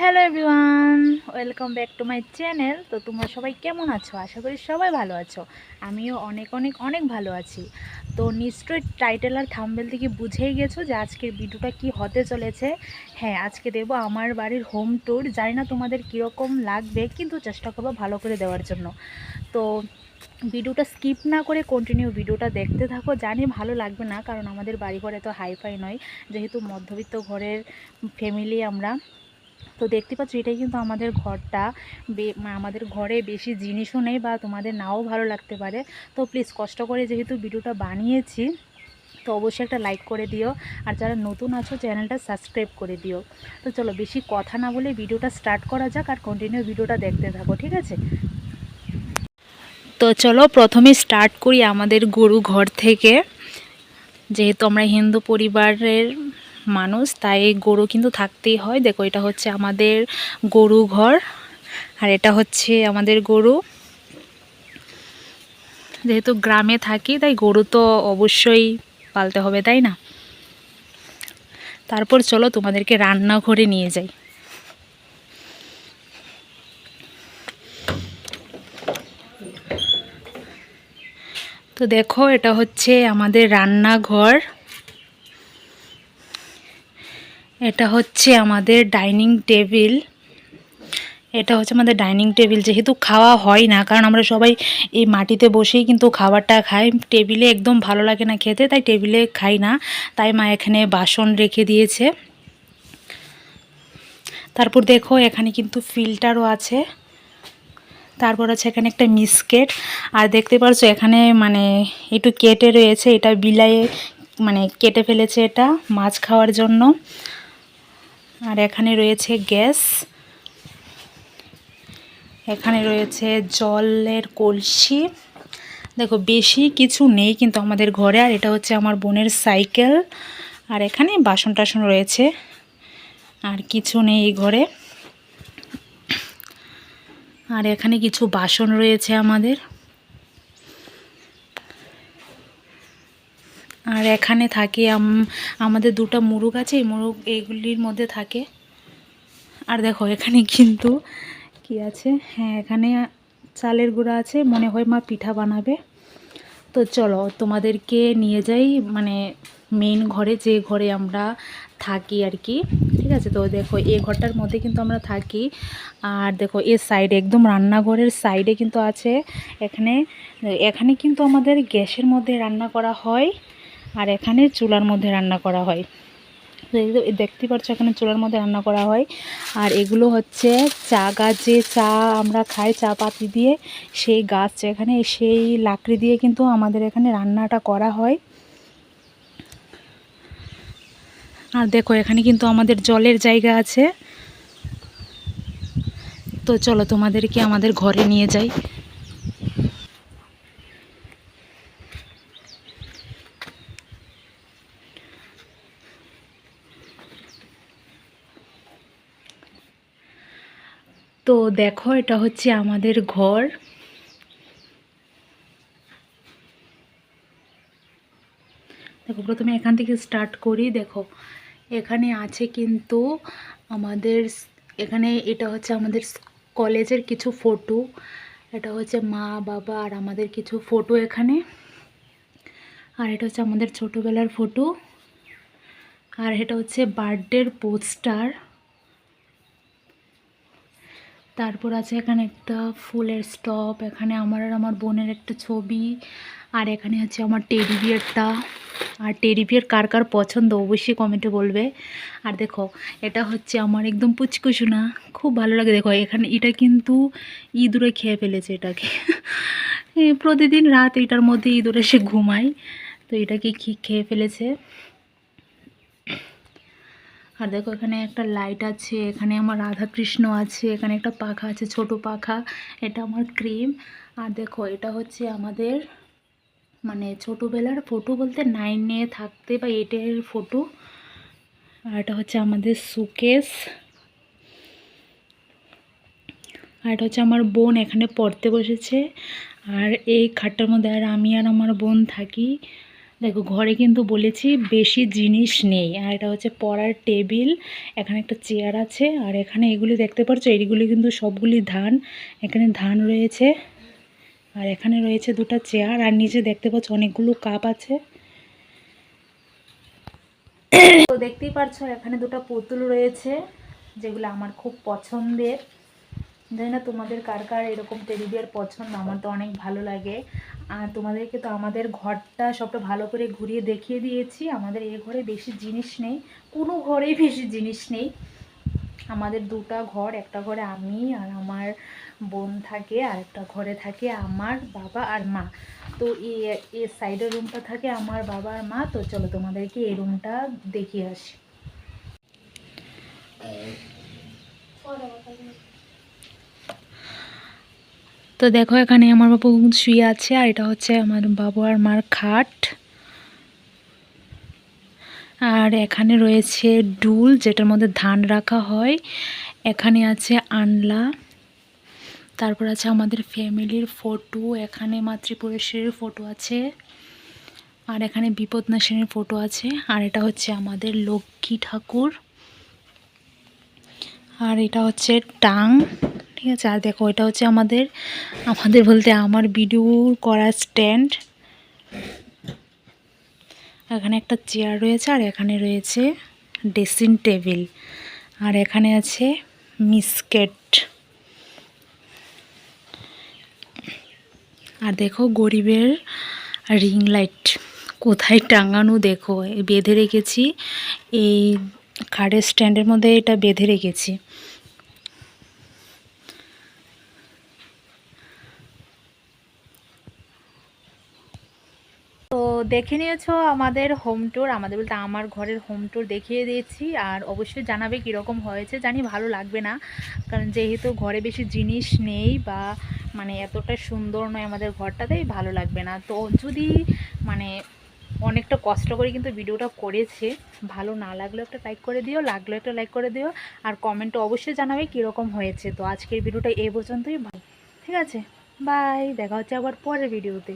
Hello everyone, welcome back to my channel. তো তোমরা সবাই কেমন আছো? আশা করি সবাই ভালো আছো। আমিও অনেক অনেক অনেক ভালো আছি। তো নিশ্চয়ই টাইটেল আর থাম্বেল থেকে বুঝেই গেছো যে আজকের ভিডিওটা কি হতে চলেছে। হ্যাঁ আজকে দেবো আমার বাড়ির হোম ট্যুর জানি না তোমাদের কীরকম লাগবে, কিন্তু চেষ্টা করব ভালো করে দেওয়ার জন্য। তো ভিডিওটা স্কিপ না করে কন্টিনিউ ভিডিওটা দেখতে থাকো। জানি ভালো লাগবে না, কারণ আমাদের বাড়ি ঘরে তো হাইফাই নয়। যেহেতু মধ্যবিত্ত ঘরের ফ্যামিলি আমরা। তো দেখতে পাচ্ছ, এটাই কিন্তু আমাদের ঘরটা। আমাদের ঘরে বেশি জিনিসও নেই বা তোমাদের নাও ভালো লাগতে পারে। তো প্লিজ কষ্ট করে যেহেতু ভিডিওটা বানিয়েছি, তো অবশ্যই একটা লাইক করে দিও। আর যারা নতুন আছো, চ্যানেলটা সাবস্ক্রাইব করে দিও। তো চলো, বেশি কথা না বলে ভিডিওটা স্টার্ট করা যাক আর কন্টিনিউ ভিডিওটা দেখতে থাকো, ঠিক আছে? তো চলো, প্রথমে স্টার্ট করি আমাদের গরু ঘর থেকে। যেহেতু আমরা হিন্দু পরিবারের মানুষ, তাই গরু কিন্তু থাকতেই হয়। দেখো, এটা হচ্ছে আমাদের গরু ঘর, আর এটা হচ্ছে আমাদের গরু। যেহেতু গ্রামে থাকি, তাই গরু তো অবশ্যই পালতে হবে, তাই না? তারপর চলো তোমাদেরকে রান্নাঘরে নিয়ে যাই। তো দেখো, এটা হচ্ছে আমাদের রান্নাঘর। এটা হচ্ছে আমাদের ডাইনিং টেবিল। এটা হচ্ছে আমাদের ডাইনিং টেবিল। যেহেতু খাওয়া হয় না, কারণ আমরা সবাই এই মাটিতে বসেই কিন্তু খাবারটা খাই। টেবিলে একদম ভালো লাগে না খেতে, তাই টেবিলে খাই না। তাই মা এখানে বাসন রেখে দিয়েছে। তারপর দেখো, এখানে কিন্তু ফিল্টারও আছে। তারপর আছে এখানে একটা মিসকেট। আর দেখতে পারছ, এখানে মানে একটু কেটে রয়েছে। এটা বিলায়ে মানে কেটে ফেলেছে এটা মাছ খাওয়ার জন্য। আর এখানে রয়েছে গ্যাস। এখানে রয়েছে জলের কলসি। দেখো, বেশি কিছু নেই কিন্তু আমাদের ঘরে, আর এটা হচ্ছে আমার বোনের সাইকেল। আর এখানে বাসন টাসন রয়েছে, আর কিছু নেই এই ঘরে। আর এখানে কিছু বাসন রয়েছে আমাদের। এখানে থাকে আমাদের দুটো মুরগ আছে, এই মুরগ এইগুলির মধ্যে থাকে। আর দেখো, এখানে কিন্তু কি আছে? হ্যাঁ এখানে চালের গুঁড়া আছে, মনে হয় মা পিঠা বানাবে। তো চলো, তোমাদেরকে নিয়ে যাই মানে মেন ঘরে, যে ঘরে আমরা থাকি আর কি, ঠিক আছে? তো দেখো এই ঘরটার মধ্যে কিন্তু আমরা থাকি। আর দেখো এর সাইডে একদম রান্নাঘরের সাইডে কিন্তু আছে। এখানে এখানে কিন্তু আমাদের গ্যাসের মধ্যে রান্না করা হয়। আর এখানে চুলার মধ্যে রান্না করা হয়। দেখতে পাচ্ছ, এখানে চুলার মধ্যে রান্না করা হয়। আর এগুলো হচ্ছে চা গাছ, যে চা আমরা খাই, চা পাতি দিয়ে, সেই গাছ এখানে সেই লাকড়ি দিয়ে কিন্তু আমাদের এখানে রান্নাটা করা হয়। আর দেখো, এখানে কিন্তু আমাদের জলের জায়গা আছে। তো চলো তোমাদেরকে আমাদের ঘরে নিয়ে যাই। তো দেখো, এটা হচ্ছে আমাদের ঘর। দেখো, প্রথমে এখান থেকে স্টার্ট করি। দেখো, এখানে আছে কিন্তু আমাদের এখানে এটা হচ্ছে আমাদের কলেজের কিছু ফটো এটা হচ্ছে মা, বাবা আর আমাদের কিছু ফটো এখানে। আর এটা হচ্ছে আমাদের ছোটোবেলার ফটো আর এটা হচ্ছে বার্থডের পোস্টার তারপর আছে এখানে একটা ফুলের স্টপ এখানে আমার আর আমার বোনের একটা ছবি, আর এখানে আছে আমার টেডি বিয়ারটা আর টেডি বিয়ার কার কার পছন্দ অবশ্যই কমেন্টে বলবে। আর দেখো, এটা হচ্ছে আমার একদম পুচকুসুনা খুব ভালো লাগে, দেখো, এখানে এটা কিন্তু ইঁদুরে খেয়ে ফেলেছে এটাকে। প্রতিদিন রাত এটার মধ্যে ইঁদুরে সে ঘুমায়। তো এটাকে খেয়ে ফেলেছে? আর দেখো, এখানে একটা লাইট আছে, এখানে আমার রাধা কৃষ্ণ আছে, এখানে একটা পাখা আছে, ছোট পাখা, এটা আমার ক্রিম আর দেখো, এটা হচ্ছে আমাদের মানে ছোটোবেলার ফটো বলতে নাইনে থাকতে বা এইটের ফটো আর এটা হচ্ছে আমাদের সুকেস আর এটা হচ্ছে আমার বোন এখানে পড়তে বসেছে। আর এই খাটটার মধ্যে আর আমি আর আমার বোন থাকি। দেখো, ঘরে কিন্তু বলেছি বেশি জিনিস নেই। আর এটা হচ্ছে পড়ার টেবিল, এখানে একটা চেয়ার আছে, আর এখানে এগুলি দেখতে পাচ্ছ এইগুলি কিন্তু সবগুলি ধান, এখানে ধান রয়েছে, আর এখানে রয়েছে দুটো চেয়ার, আর নিচে দেখতে পাচ্ছ অনেকগুলো কাপ আছে। তো দেখতেই পারছ, এখানে দুটো পুতুল রয়েছে, যেগুলো আমার খুব পছন্দের। জানি না তোমাদের কার কার এরকম টেডি পছন্দ, আমার তো অনেক ভালো লাগে। আর তোমাদেরকে তো আমাদের ঘরটা সবটা ভালো করে ঘুরিয়ে দেখিয়ে দিয়েছি। আমাদের এ ঘরে বেশি জিনিস নেই কোনো ঘরেই বেশি জিনিস নেই। আমাদের দুটা ঘর একটা ঘরে আমি আর আমার বোন থাকে আর একটা ঘরে থাকে আমার বাবা আর মা। তো এই এর সাইডের রুমটা থাকে আমার বাবা আর মা তো চলো তোমাদেরকে এই রুমটা দেখিয়ে আসি। তো দেখো, এখানে আমার বাবু শুয়ে আছে, আর এটা হচ্ছে আমার বাবু আর মার খাট। আর এখানে রয়েছে ডুল, যেটার মধ্যে ধান রাখা হয়। এখানে আছে আনলা, তারপর আছে আমাদের ফ্যামিলির ফটো, এখানে মাতৃপুরুষের ফটো আছে, আর এখানে বিপদনাশিনীর ফটো আছে, আর এটা হচ্ছে আমাদের লক্ষ্মী ঠাকুর। আর এটা হচ্ছে টাং। ঠিক আছে। আর দেখো, এটা হচ্ছে আমাদের আমাদের বলতে আমার ভিডিও করার স্ট্যান্ড এখানে একটা চেয়ার রয়েছে, আর এখানে রয়েছে ড্রেসিং টেবিল আর এখানে আছে মিসকেট। আর দেখো, গরিবের রিং লাইট কোথায় টাঙানো দেখো, বেঁধে রেখেছি, এই খাটের স্ট্যান্ডের মধ্যে এটা বেঁধে রেখেছি। দেখে নিয়েছো আমাদের হোম ট্যুর আমাদের বলতে আমার ঘরের হোম ট্যুর দেখিয়ে দিয়েছি। আর অবশ্যই জানাবে কীরকম হয়েছে, জানি ভালো লাগবে না। কারণ যেহেতু ঘরে বেশি জিনিস নেই বা মানে এতটা সুন্দর নয় আমাদের ঘরটাতেই ভালো লাগবে না। তো যদি মানে অনেকটা কষ্ট করে কিন্তু ভিডিওটা করেছে, ভালো না লাগলেও একটা লাইক করে দিও, লাগলেও একটা লাইক করে দিও। আর কমেন্টে অবশ্যই জানাবে কীরকম হয়েছে। তো আজকের ভিডিওটা এই পর্যন্তই, ভালো, ঠিক আছে? বাই দেখা হচ্ছে আবার পরের ভিডিওতে